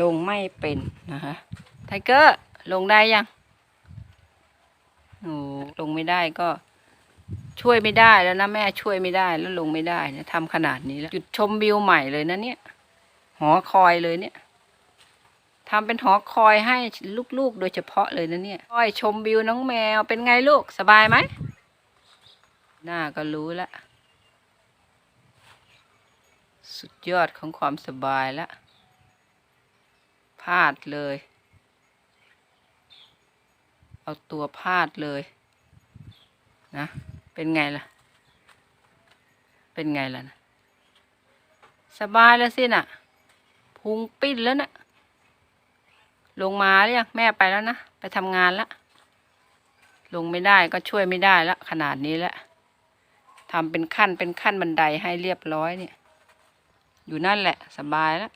ลงไม่เป็นนะคะไทเกอร์ลงได้ยังโอ้ลงไม่ได้ก็ช่วยไม่ได้แล้วนะแม่ช่วยไม่ได้แล้วลงไม่ได้นี่ยทำขนาดนี้แล้วจุดชมวิวใหม่เลยนะเนี่ย หอคอยเลยเนี่ยทำเป็นหอคอยให้ลูกๆ โดยเฉพาะเลยนะเนี่ยคอยชมวิวน้องแมวเป็นไงลูกสบายไหมหน้าก็รู้ละ สุดยอดของความสบายละ พาดเลย เอาตัวพาดเลยนะ เป็นไงล่ะ เป็นไงล่ะนะสบายแล้วสิน่ะ พุงปิ้นแล้วนะ่ะ ลงมาหรือยังแม่ไปแล้วนะ ไปทำงานละ ลงไม่ได้ก็ช่วยไม่ได้ละ ขนาดนี้แล้วทำเป็นขั้นเป็นขั้นบันไดให้เรียบร้อยเนี่ย อยู่นั่นแหละ สบายแล้ว